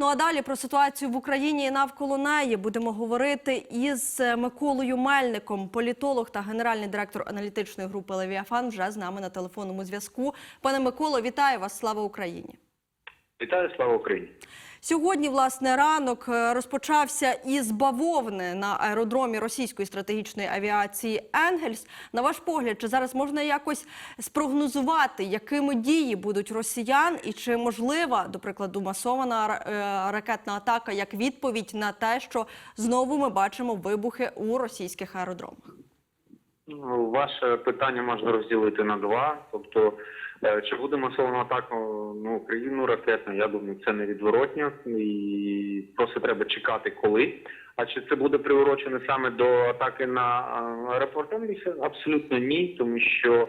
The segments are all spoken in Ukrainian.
Ну а далі про ситуацію в Україні і навколо неї будемо говорити із е, Миколою Мельником, політолог та генеральний директор аналітичної групи Левіафан. Вже з нами на телефонному зв'язку. Пане Миколо, вітаю вас! Слава Україні! Вітаю, слава Україні. Сьогодні, власне, ранок е, розпочався із бавовни на аеродромі російської стратегічної авіації Енгельс. На ваш погляд, чи зараз можна якось спрогнозувати, якими дії будуть росіян, і чи можлива, до прикладу, масована е, ракетна атака як відповідь на те, що знову ми бачимо вибухи у російських аеродромах? Ну, Ваше питання можна розділити на два. Тобто, чи буде масована атака на Україну ракетна, я думаю, це невідворотньо і просто треба чекати, коли. А чи це буде приурочено саме до атаки на а, аеропорт? Абсолютно ні, тому що е,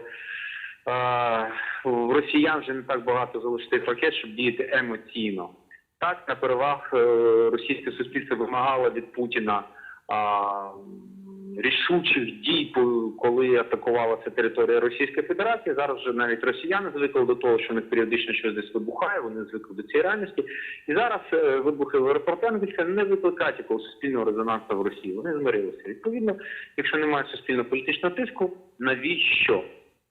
в росіян вже не так багато залишитих ракет, щоб діяти емоційно. Так, на переваг е, російське суспільство вимагало від Путіна рішучих дій, коли атакувалася територія Російської Федерації. Зараз вже навіть росіяни звикли до того, що них періодично щось десь вибухає. Вони звикли до цієї реальності. І зараз е, вибухи в аеропорту Енгельса не викликають якогось суспільного резонансу в Росії. Вони змирилися. Відповідно, якщо немає суспільно-політичного тиску, навіщо?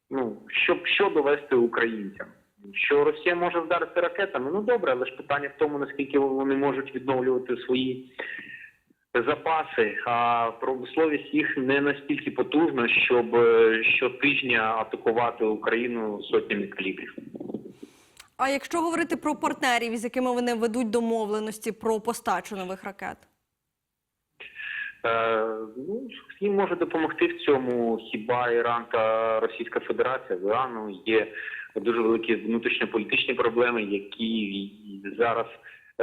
Ну щоб що довести українцям? Що Росія може вдарити ракетами? Ну добре, але ж питання в тому, наскільки вони можуть відновлювати свої запаси, а промисловість їх не настільки потужна, щоб е, щотижня атакувати Україну сотнями калібрів. А якщо говорити про партнерів, з якими вони ведуть домовленості про постачу нових ракет? Е, ну, їм може допомогти в цьому хіба Іран та Російська Федерація. В Ірану є дуже великі внутрішньополітичні проблеми, які зараз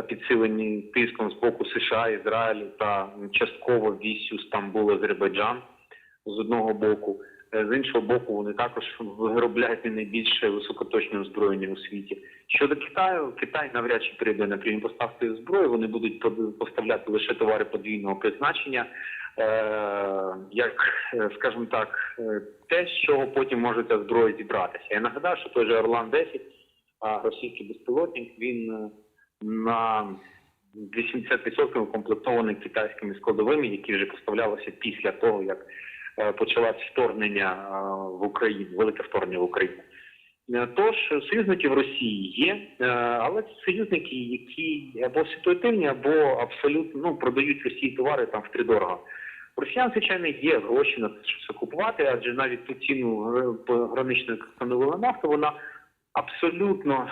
підсилені тиском з боку США, Ізраїлю та частково вісю Стамбул, Азербайджан з одного боку. Е, З іншого боку, вони також виробляють найбільше високоточне озброєння у світі. Щодо Китаю, Китай навряд чи прийде на прямі поставки зброї. Вони будуть поставляти лише товари подвійного призначення, е, як, е, скажімо так, те, з чого потім може ця зброя зібратися. Я нагадаю, що той же Орлан 10 а російський безпілотник, він на 80% укомплектований китайськими складовими, які вже поставлялися після того, як е, почалось вторгнення е, в Україну, велике вторгнення в Україну. Е, Тож союзники в Росії є, але союзники, які або ситуативні, або абсолютно ну, продають Росії товари там втридорого. У Росіян, звичайно, є гроші на те, щоб це купувати, адже навіть ту ціну граничної встановила нафту, вона абсолютно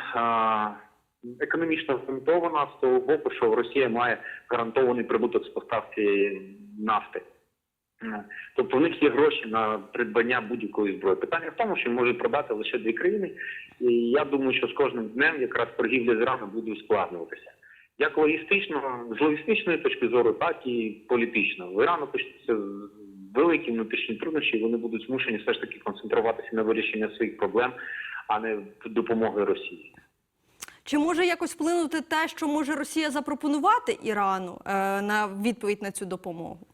економічно обґрунтована з того боку, що Росія має гарантований прибуток з поставки нафти. Е, Тобто в них є гроші на придбання будь-якої зброї. Питання в тому, що можуть продати лише дві країни, і я думаю, що з кожним днем якраз торгівля з Іраном буде ускладнюватися. Як логістично, з логістичної точки зору, так і політично. В Ірану почнуться великі внутрішні труднощі, і вони будуть змушені все ж таки концентруватися на вирішенні своїх проблем, а не допомоги Росії. Чи може якось вплинути те, що може Росія запропонувати Ірану е, на відповідь на цю допомогу?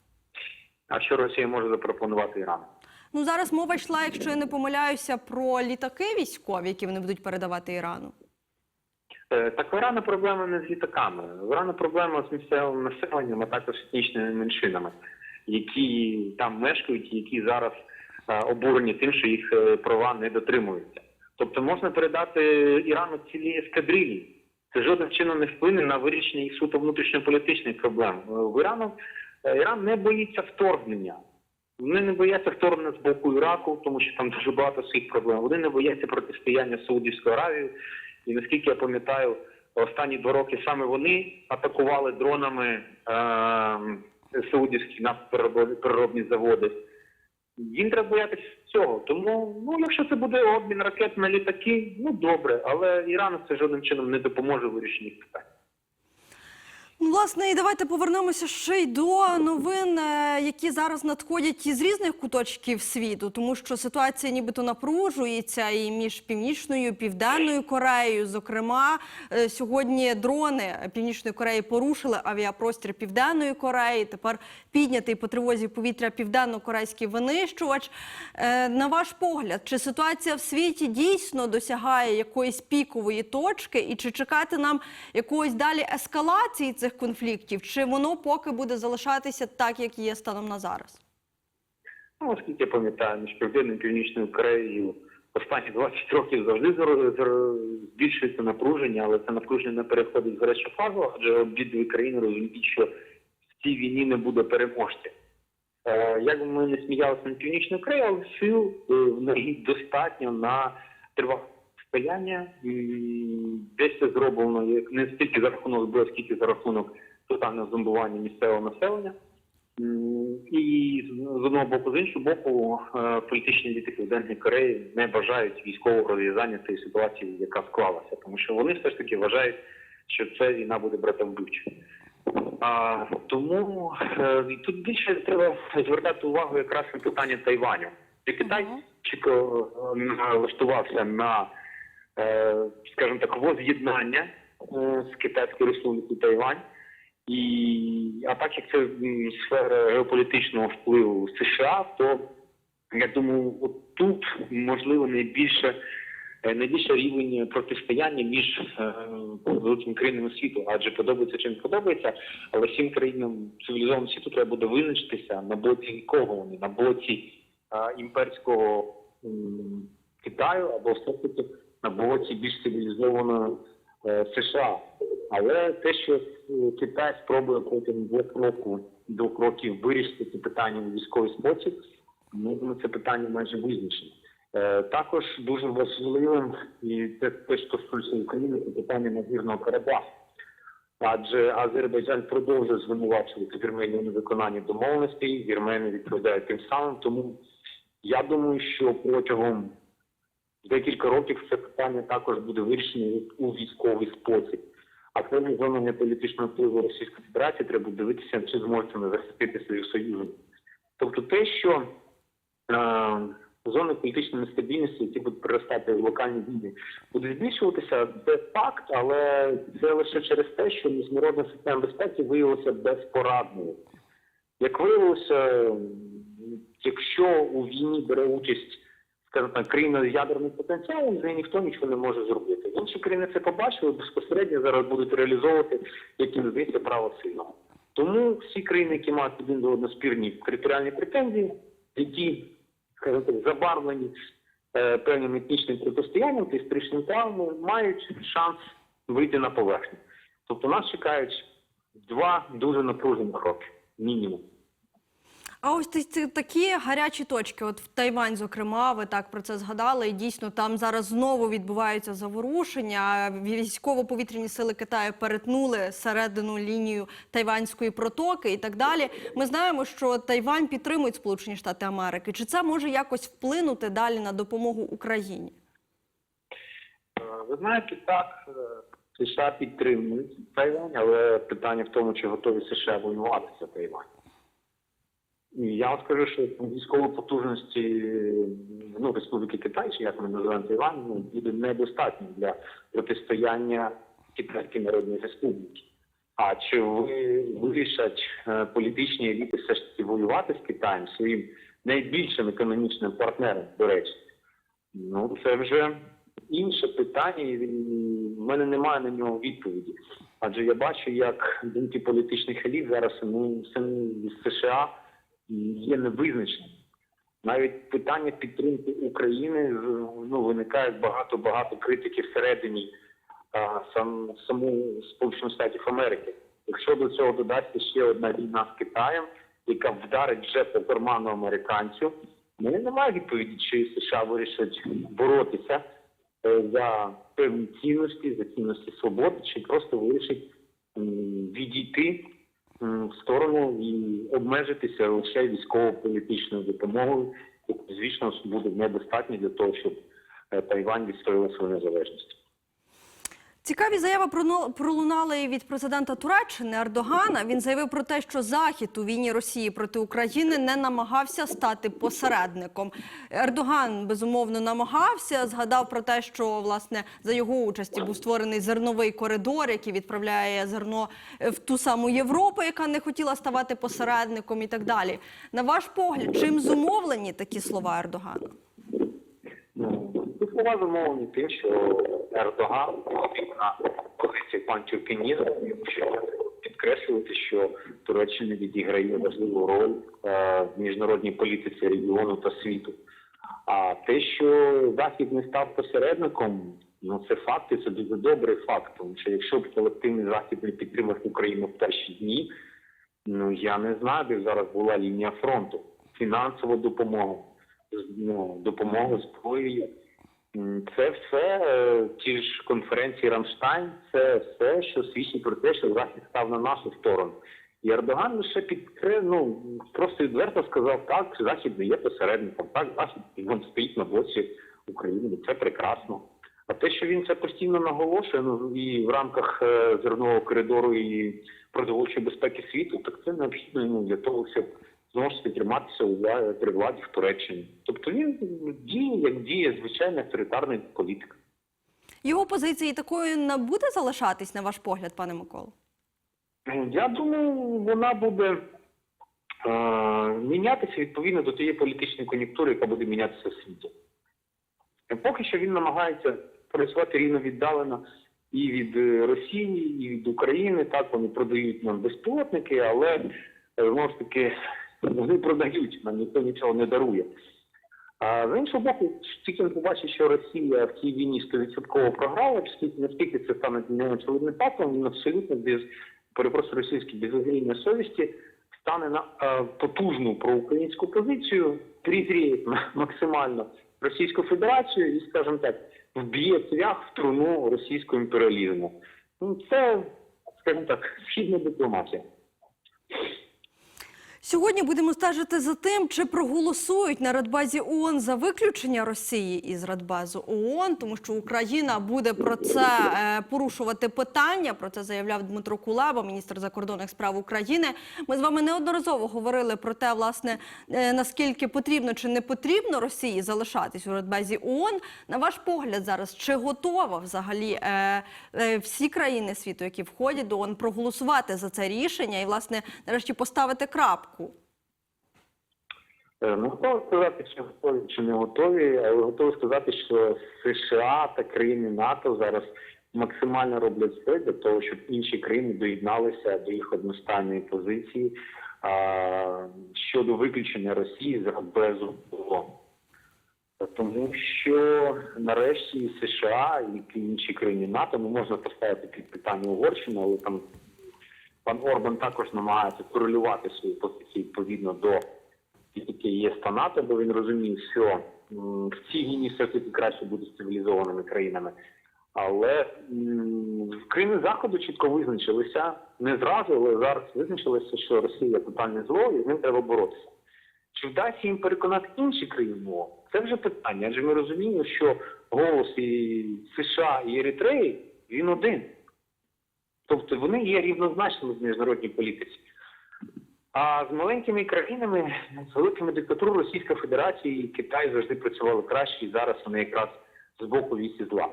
А що Росія може запропонувати Ірану? Ну зараз мова йшла, якщо я не помиляюся, про літаки військові, які вони будуть передавати Ірану. Е, Так в Ірану проблема не з літаками. В Ірану проблема з місцевим населенням, а також етнічними меншинами, які там мешкають, і які зараз е, обурені тим, що їх е, права не дотримуються. Тобто можна передати Ірану цілі ескадрилі. Це жодним чином не вплине на вирішення їх суто внутрішньополітичних проблем. Е, В Ірану е, Іран не боїться вторгнення. Вони не бояться вторгнення з боку Іраку, тому що там дуже багато своїх проблем. Вони не бояться протистояння з Саудівською Аравією. І наскільки я пам'ятаю, останні два роки саме вони атакували дронами е, саудівські нафтопереробні заводи. Їм треба боятися цього. Тому, ну, якщо це буде обмін ракет на літаки, ну добре, але Ірану це жодним чином не допоможе вирішенні питань. Ну, власне, і давайте повернемося ще й до новин, е, які зараз надходять із різних куточків світу, тому що ситуація нібито напружується і між північною і південною Кореєю. Зокрема, е, сьогодні дрони Північної Кореї порушили авіапростір Південної Кореї. Тепер піднятий по тривозі повітря південно-корейський винищувач. Е, На ваш погляд, чи ситуація в світі дійсно досягає якоїсь пікової точки, і чи чекати нам якогось далі ескалації цих конфліктів, чи воно поки буде залишатися так, як є станом на зараз? Ну, оскільки я пам'ятаю, між Південною Північною Кореєю останні 20 років завжди збільшується напруження, але це напруження не переходить в гарячу фазу, адже обидві країни розуміють, що в цій війні не буде переможця. Е, як би ми не сміялися на Північну Корею, але сил е, в достатньо на тривале стояння. Десь це зроблено як не стільки за рахунок зброї, скільки за рахунок тотального зомбування місцевого населення. І з одного боку, з іншого боку, е, політичні еліти Південної Кореї не бажають військового розв'язання цієї ситуації, яка склалася, тому що вони все ж таки вважають, що це війна буде братовбивчою. А, тому е, і тут більше треба звертати увагу якраз на питання Тайваню. І Китай чітко е, налаштувався на, е, скажімо так, воз'єднання е, з Китайською Республікою Тайвань. І а так як це сфера геополітичного впливу США, то я думаю, от тут можливо найбільше е, найбільше рівень протистояння між е, великими країнами світу, адже подобається чи не подобається, але всім країнам цивілізованого світу треба буде визначитися на боці кого вони, на боці е, імперського Китаю або все таки на боці більш цивілізованого е, США. Але те, що е, Китай спробує протягом двох років двох років вирішити це питання у військовий спосіб, ну це питання майже визначено. Е, також дуже важливим, і це те, що стосується України, це питання надвірного Карабаху. Адже Азербайджан продовжує звинувачувати Вірменію у невиконанні домовленостей, Вірмени відповідають тим самим. Тому я думаю, що протягом декілька років це питання також буде вирішено у військовий спосіб. А це зонення політичного впливу Російської Федерації треба дивитися, чи зможуть вони захистити своїх союзників. Тобто те, що е, зони політичної нестабільності, які будуть приростати в локальні війни, будуть збільшуватися, це факт, але це лише через те, що міжнародна система безпеки виявилася безпорадною. Як виявилося, якщо у війні бере участь так, країна з ядерним потенціалом, з нею ніхто нічого не може зробити. Інші країни це побачили, безпосередньо зараз будуть реалізовувати, як їм здається, право сильного. Тому всі країни, які мають один до одного спірні територіальні претензії, які скажімо так, забарвлені е, певним етнічним протистоянням та історичним травмами, мають шанс вийти на поверхню. Тобто нас чекають два дуже напружених роки, мінімум. А ось ці- такі гарячі точки, от в Тайвань, зокрема, ви так про це згадали. І дійсно там зараз знову відбуваються заворушення. Військово-повітряні сили Китаю перетнули середину лінію Тайванської протоки і так далі. Ми знаємо, що Тайвань підтримують Сполучені Штати Америки. Чи це може якось вплинути далі на допомогу Україні? Е, Ви знаєте, так, е, США підтримують Тайвань, але питання в тому, чи готові США воювати за Тайвань. Я вам скажу, що військової потужності ну, Республіки Китай, чи як ми називаємо Тайвань, ну, буде недостатньо для протистояння Китайській Народній Республіки. А чи ви вирішать е, політичні еліти все ж таки воювати з Китаєм своїм найбільшим економічним партнером, до речі? Ну, це вже інше питання, і в мене немає на нього відповіді. Адже я бачу, як думки політичних еліт зараз ну, з США є невизначеним. Навіть питання підтримки України ну, виникає багато багато критики всередині а, сам саму Сполучених Штатів Америки. Якщо до цього додасться ще одна війна з Китаєм, яка вдарить вже по карману американців, мене немає відповіді, чи США вирішать боротися е, за певні цінності, за цінності свободи, чи просто вирішить відійти в сторону і обмежитися лише військово-політичною допомогою, яку, звісно, буде недостатньо для того, щоб е, Тайвань відстояла свою незалежність. Цікаві заяви пролунали від президента Туреччини Ердогана. Він заявив про те, що Захід у війні Росії проти України не намагався стати посередником. Ердоган безумовно намагався. Згадав про те, що власне за його участі був створений зерновий коридор, який відправляє зерно е, в ту саму Європу, яка не хотіла ставати посередником, і так далі. На ваш погляд, чим зумовлені такі слова Ердогана? Ці замовлені тим, що Ердоган ходить на позиції пантюркінізму, тому що підкреслювати, що Туреччина відіграє важливу роль е, в міжнародній політиці регіону та світу. А те, що Захід не став посередником, ну це факт, і це дуже добрий факт. Тому що якщо б колективний захід не підтримав Україну в перші дні, ну я не знаю, де зараз була лінія фронту, фінансова допомога, ну, допомога зброєю. Це все е, ті ж конференції Рамштайн, це все, що свідчить про те, що Захід став на нашу сторону. І Ердоган лише підкре, ну просто відверто сказав, так, Захід не є посередником, так, Захід він стоїть на боці України, це прекрасно. А те, що він це постійно наголошує, ну і в рамках е, зернового коридору і продовольчої безпеки світу, так це необхідно ну, для того, щоб знову ж таки триматися при владі в Туреччині. Тобто він діє, як діє звичайний авторитарний політик. Його позиції такою не буде залишатись, на ваш погляд, пане Миколо? Ну, Я думаю, вона буде е, мінятися відповідно до тієї політичної кон'юнктури, яка буде мінятися в світі. Поки що він намагається працювати рівно віддалено і від е, Росії, і від України. Так вони продають нам безпілотники, але е, знову ж таки вони продають, нам ніхто нічого не дарує. А з іншого боку, він побачить, що Росія в цій війні 100% програла, наскільки- це стане для нього очевидним фактом, він абсолютно без перепрошую російській безозріння совісті стане на е, потужну проукраїнську позицію, призріє максимально Російську Федерацію і, скажімо так, вб'є цвях в труну російського імперіалізму. Ну, це, скажімо так, східна дипломатія. Сьогодні будемо стежити за тим, чи проголосують на Радбазі ООН за виключення Росії із Радбазу ООН, тому що Україна буде про це е, порушувати питання. Про це заявляв Дмитро Кулеба, міністр закордонних справ України. Ми з вами неодноразово говорили про те, власне, е, наскільки потрібно чи не потрібно Росії залишатись у Радбазі ООН. На ваш погляд, зараз чи готова взагалі е, всі країни світу, які входять до ООН, проголосувати за це рішення і, власне, нарешті поставити крапку? Е, Не готові сказати, чи готові, чи не готові, але готові сказати, що США та країни НАТО зараз максимально роблять все для того, щоб інші країни доєдналися до їх одностайної позиції а, щодо виключення Росії з Радбезу ООН. Тому що нарешті США і інші країни НАТО не можна поставити під питання Угорщину, але там пан Орбан також намагається корелювати свої позиції відповідно до тільки ЄС та НАТО, бо він розуміє, що в цій війні все таки краще бути з цивілізованими країнами. Але країни заходу чітко визначилися не зразу, але зараз визначилися, що Росія тотальне зло, і з ним треба боротися. Чи вдасться їм переконати інші країни? Це вже питання. Адже ми розуміємо, що голос і США і Еритреї він один. Тобто вони є рівнозначними в міжнародній політиці. А з маленькими країнами, з великими диктатурами Російська Федерація і Китай завжди працювали краще, і зараз вони якраз з боку вісі зла.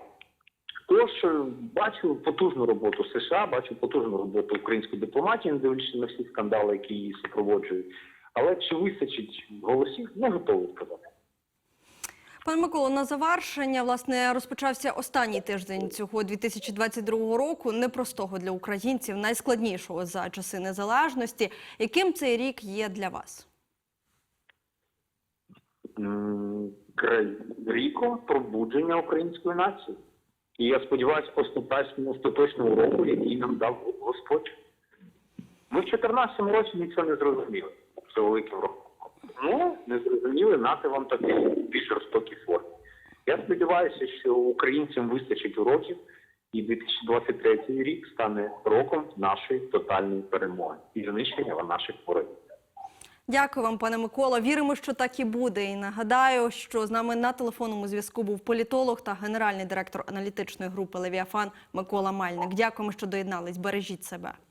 Тож е, бачу потужну роботу США, бачу потужну роботу української дипломатії, не дивлячись на всі скандали, які її супроводжують. Але чи вистачить голосів, не готовий сказати. Пане Миколо, на завершення власне розпочався останній тиждень цього 2022 року, непростого для українців, найскладнішого за часи незалежності. Яким цей рік є для вас? Ріко пробудження української нації. І я сподіваюся, остаточного року, який нам дав Господь. Ми в 2014 році нічого не зрозуміли за великим роком. Нати вам таки більш жорстокі форми. Я сподіваюся, що українцям вистачить уроків, і 2023 рік стане роком нашої тотальної перемоги і знищення наших ворогів. Дякую вам, пане Микола. Віримо, що так і буде. І нагадаю, що з нами на телефонному зв'язку був політолог та генеральний директор аналітичної групи Левіафан Микола Мальник. Дякуємо, що доєднались. Бережіть себе.